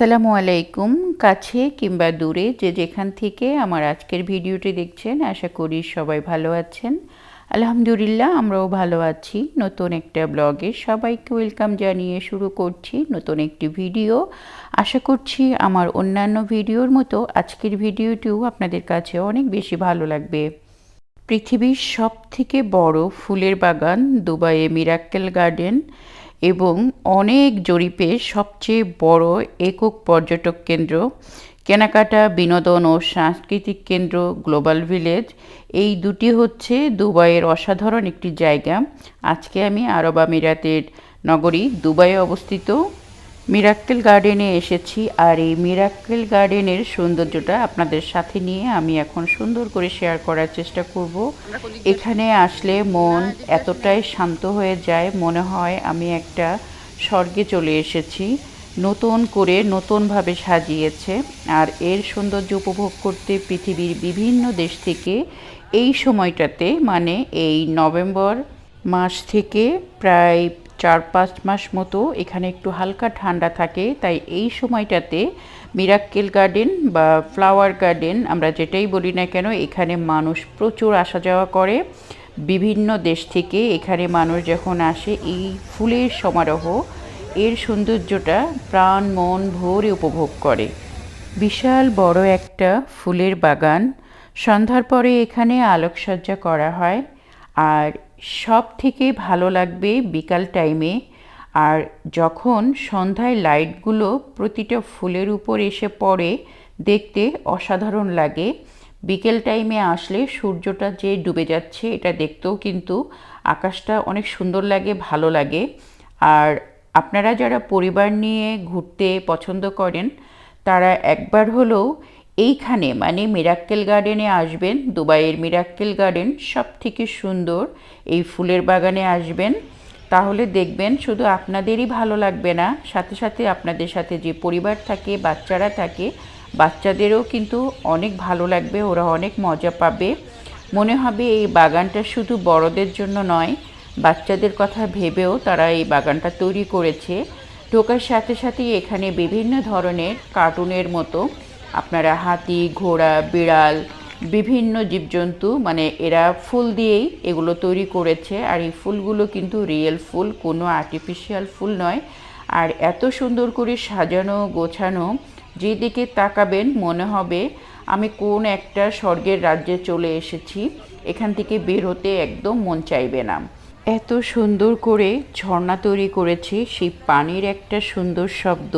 আসসালামু আলাইকুম। কাছে কিংবা দূরে যে যেখান থেকে আমার আজকের ভিডিওটি দেখছেন, আশা করি সবাই ভালো আছেন। আলহামদুলিল্লাহ, আমরাও ভালো আছি। নতুন একটা ব্লগে সবাইকে ওয়েলকাম জানিয়ে শুরু করছি নতুন একটি ভিডিও। আশা করছি আমার অন্যান্য ভিডিওর মতো আজকের ভিডিওটিও আপনাদের কাছে অনেক বেশি ভালো লাগবে। পৃথিবীর সব থেকে বড় ফুলের বাগান দুবাইয়ে মিরাক্কেল গার্ডেন। এবং অনেক জরিপে সবচেয়ে বড় একক পর্যটক কেন্দ্র কেনাকাটা, বিনোদন ও সাংস্কৃতিক কেন্দ্র গ্লোবাল ভিলেজ। এই দুটি হচ্ছে দুবাইয়ের অসাধারণ একটি জায়গা। আজকে আমি আরব আমিরাতের নগরী দুবাইয়ে অবস্থিত। মিরাক্কেল গার্ডেনে এসেছি আর এই মিরাক্কেল গার্ডেনের সৌন্দর্যটা আপনাদের সাথে নিয়ে আমি এখন সুন্দর করে শেয়ার করার চেষ্টা করব। এখানে আসলে মন এতটাই শান্ত হয়ে যায়, মনে হয় আমি একটা স্বর্গে চলে এসেছি। নতুন করে নতুনভাবে সাজিয়েছে আর এর সৌন্দর্য উপভোগ করতে পৃথিবীর বিভিন্ন দেশ থেকে এই সময়টাতে মানে এই নভেম্বর মাস থেকে প্রায় চার পাঁচ মাস মতো এখানে একটু হালকা ঠান্ডা থাকে। তাই এই সময়টাতে মিরাক্কেল গার্ডেন বা ফ্লাওয়ার গার্ডেন আমরা যেটাই বলি না কেন, এখানে মানুষ প্রচুর আসা যাওয়া করে। বিভিন্ন দেশ থেকে এখানে মানুষ যখন আসে, এই ফুলের সমারোহ, এর সৌন্দর্যটা প্রাণ, মন ভরে উপভোগ করে। বিশাল বড় একটা ফুলের বাগান। সন্ধ্যার পরে এখানে আলোকসজ্জা করা হয়। আর সব থেকে ভালো লাগবে বিকাল টাইমে আর যখন সন্ধ্যায় লাইটগুলো প্রতিটা ফুলের উপর এসে পড়ে, দেখতে অসাধারণ লাগে। বিকেল টাইমে আসলে সূর্যটা যে ডুবে যাচ্ছে, এটা দেখতেও কিন্তু আকাশটা অনেক সুন্দর লাগে, ভালো লাগে। আর আপনারা যারা পরিবার নিয়ে ঘুরতে পছন্দ করেন, তারা একবার হলেও এইখানে মানে মিরাক্কেল গার্ডেনে আসবেন, দুবাইয়ের মিরাক্কেল গার্ডেন সব থেকে সুন্দর। এই ফুলের বাগানে আসবেন, তাহলে দেখবেন শুধু আপনাদেরই ভালো লাগবে না, সাথে সাথে আপনাদের সাথে যে পরিবার থাকে, বাচ্চারা থাকে, বাচ্চাদেরও কিন্তু অনেক ভালো লাগবে, ওরা অনেক মজা পাবে। মনে হবে এই বাগানটা শুধু বড়দের জন্য নয়, বাচ্চাদের কথা ভেবেও তারা এই বাগানটা তৈরি করেছে। ঢোকার সাথে সাথেই এখানে বিভিন্ন ধরনের কার্টুনের মতো আপনারা হাতি, ঘোড়া, বিড়াল, বিভিন্ন জীবজন্তু মানে এরা ফুল দিয়েই এগুলো তৈরি করেছে। আর এই ফুলগুলো কিন্তু রিয়েল ফুল, কোনো আর্টিফিশিয়াল ফুল নয়। আর এত সুন্দর করে সাজানো, গোছানো যেদিকে তাকাবেন মনে হবে আমি কোন একটা স্বর্গের রাজ্যে চলে এসেছি। এখান থেকে বেরোতে একদম মন চাইবে না। এত সুন্দর করে ঝর্ণা তৈরি করেছে, সেই পানির একটা সুন্দর শব্দ।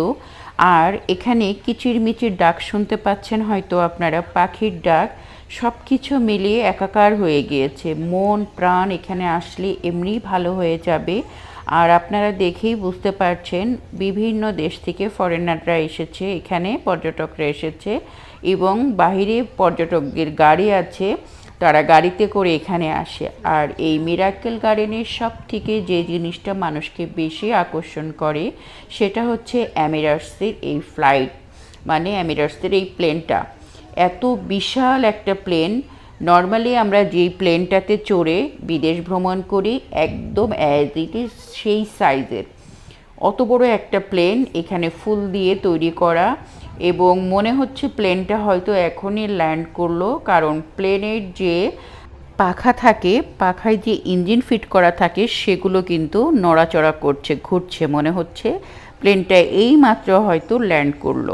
আর এখানে কিচিরমিচির ডাক শুনতে পাচ্ছেন, হয়তো আপনারা পাখির ডাক সব কিছু মিলিয়ে একাকার হয়ে গিয়েছে। মন, প্রাণ এখানে আসলে এমনি ভালো হয়ে যাবে। আর আপনারা দেখেই বুঝতে পারছেন, বিভিন্ন দেশ থেকে ফরেনাররা এসেছে, এখানে পর্যটকরা এসেছে এবং বাহিরে পর্যটকদের গাড়ি আছে। তারা গাড়িতে করে এখানে আসে। আর এই মিরাক্কেল গার্ডেনের সব থেকে যে জিনিসটা মানুষকে বেশি আকর্ষণ করে, সেটা হচ্ছে অ্যামিরাটসের এই ফ্লাইট মানে অ্যামিরাটসের এই প্লেনটা। এত বিশাল একটা প্লেন। নর্মালি আমরা যেই প্লেনটাতে চড়ে বিদেশ ভ্রমণ করি, একদম অ্যাজ ইট ইজ সেই সাইজের অত বড় একটা প্লেন, এখানে ফুল দিয়ে তৈরি করা এবং মনে হচ্ছে প্লেনটা হয়তো এখনই ল্যান্ড করল, কারণ প্লেনের যে পাখা থাকে, পাখায় যে ইঞ্জিন ফিট করা থাকে, সেগুলো কিন্তু নড়াচড়া করছে, ঘুরছে মনে হচ্ছে। প্লেনটা এই মাত্র হয়তো ল্যান্ড করল।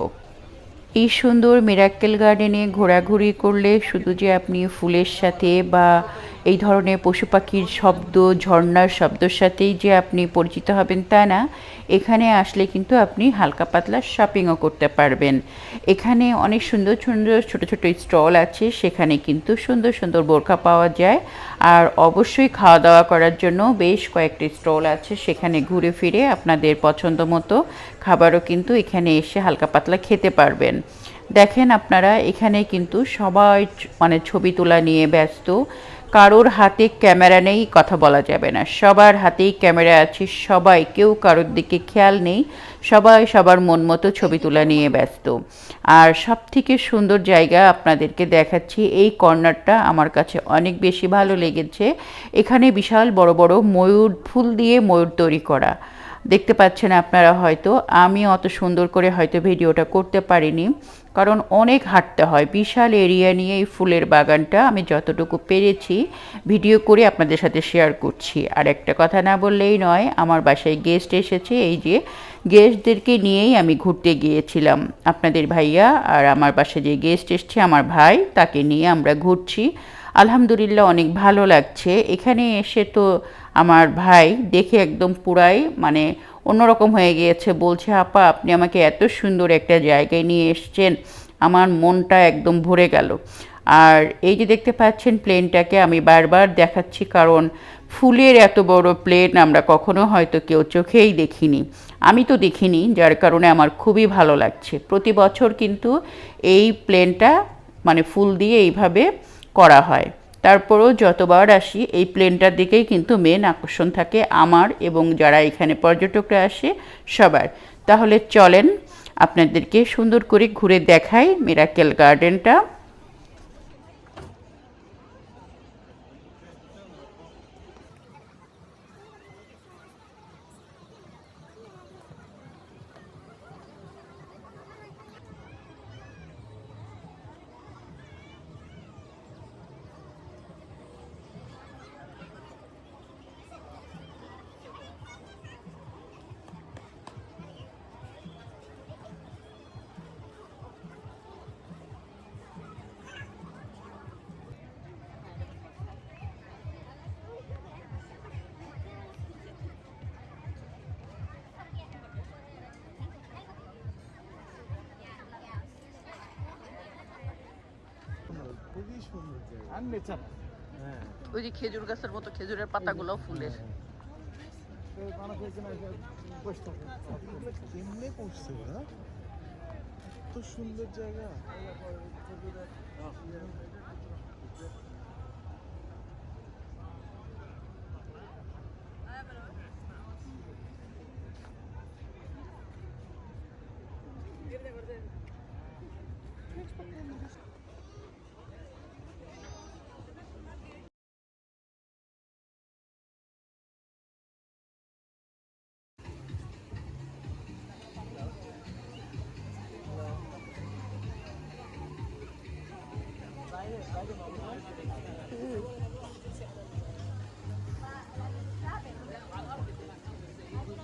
এই সুন্দর মিরাক্কেল গার্ডেনে ঘোরাঘুরি করলে শুধু যে আপনি ফুলের সাথে বা এই ধরনের পশু পাখির শব্দ, ঝর্ণার শব্দের সাথেই যে আপনি পরিচিত হবেন তা না, এখানে আসলে কিন্তু আপনি হালকা পাতলা শপিংও করতে পারবেন। এখানে অনেক সুন্দর সুন্দর ছোট ছোট স্টল আছে, সেখানে কিন্তু সুন্দর সুন্দর বোরখা পাওয়া যায়। আর অবশ্যই খাওয়া দাওয়া করার জন্য বেশ কয়েকটি স্টল আছে, সেখানে ঘুরে ফিরে আপনাদের পছন্দ মতো খাবারও কিন্তু এখানে এসে হালকা পাতলা খেতে পারবেন। দেখেন আপনারা, এখানে কিন্তু সবাই মানে ছবি তোলা নিয়ে ব্যস্ত। কারোর হাতে ক্যামেরা নেই, কথা বলা যাবে না। সবার হাতেই ক্যামেরা আছে, সবাই, কেউ কারোর দিকে খেয়াল নেই, সবাই সবার মন মতো ছবি তোলা নিয়ে ব্যস্ত। আর সব থেকে সুন্দর জায়গা আপনাদেরকে দেখাচ্ছি, এই কর্নারটা আমার কাছে অনেক বেশি ভালো লেগেছে। এখানে বিশাল বড় বড় ময়ূর ফুল দিয়ে ময়ূর তৈরি করা। দেখতে পাচ্ছেন আপনারা হয়তো, আমি অত সুন্দর করে হয়তো ভিডিওটা করতে পারিনি। কারণ অনেক হাঁটতে হয়। বিশাল এরিয়া নিয়ে এই ফুলের বাগানটা আমি যতটুকু পেরেছি ভিডিও করে আপনাদের সাথে শেয়ার করছি। আর একটা কথা না বললেই নয়, আমার বাসায় গেস্ট এসেছে, এই যে গেস্টদেরকে নিয়েই আমি ঘুরতে গিয়েছিলাম। আপনাদের ভাইয়া আর আমার বাসায় যে গেস্ট এসছে, আমার ভাই, তাকে নিয়ে আমরা ঘুরছি। আলহামদুলিল্লাহ অনেক ভালো লাগছে। এখানে এসে তো আমার ভাই দেখে একদম পুরাই মানে অন্যরকম হয়ে গিয়েছে। বলছে, আপা, আপনি আমাকে এত সুন্দর একটা জায়গায় নিয়ে এসছেন। আমার মনটা একদম ভরে গেল। আর এই যে দেখতে পাচ্ছেন প্লেনটাকে, আমি বারবার দেখাচ্ছি কারণ ফুলের এত বড় প্লেন আমরা কখনো হয়তো কেউ চোখেই দেখিনি। আমি তো দেখিনি, যার কারণে আমার খুবই ভালো লাগছে। প্রতি বছর কিন্তু এই প্লেনটা মানে ফুল দিয়ে এইভাবে করা হয়। তারপরেও যতবার আসি, এই প্লেনটার দিকেই কিন্তু মেন আকর্ষণ থাকে আমার এবং যারা এখানে পর্যটকরা আসে, সবার। তাহলে চলেন, আপনাদেরকে সুন্দর করে ঘুরে দেখাই মেরাকেল গার্ডেনটা ওই যে খেজুর গাছের মতো খেজুরের পাতাগুলো ফুলের কেমনে করছে ওরা। সুন্দর জায়গা।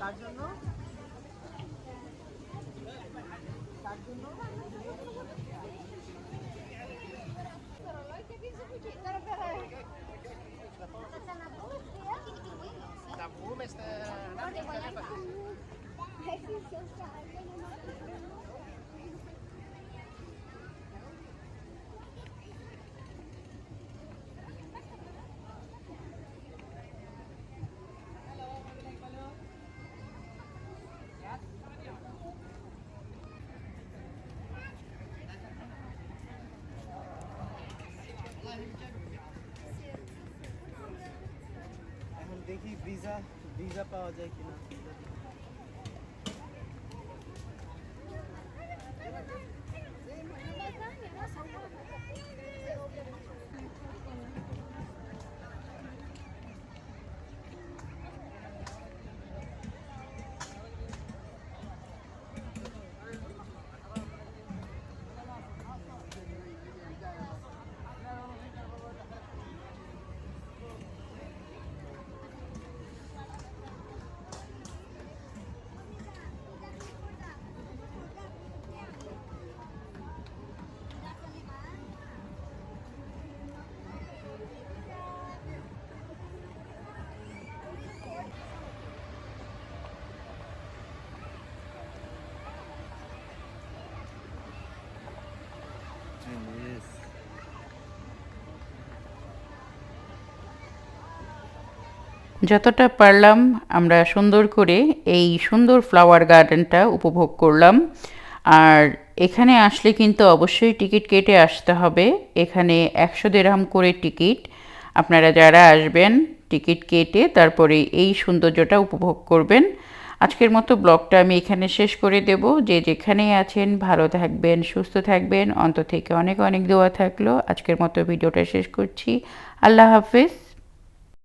এখন দেখি ভিসা ভিসা পাওয়া যায় কিনা Yes. যতটা পারলাম, আমরা সুন্দর করে এই সুন্দর ফ্লাওয়ার গার্ডেনটা উপভোগ করলাম। আর এখানে আসলে কিন্তু অবশ্যই টিকিট কেটে আসতে হবে। এখানে একশো দেড়াম করে টিকিট। আপনারা যারা আসবেন, টিকিট কেটে তারপরে এই সৌন্দর্যটা উপভোগ করবেন। আজকের মতো ব্লগটা আমি এখানে শেষ করে দেব। যে যেখানেই আছেন, ভালো থাকবেন, সুস্থ থাকবেন অন্ত থেকে অনেক অনেক দোয়া থাকল। আজকের মতো ভিডিওটা শেষ করছি। আল্লাহ হাফিজ।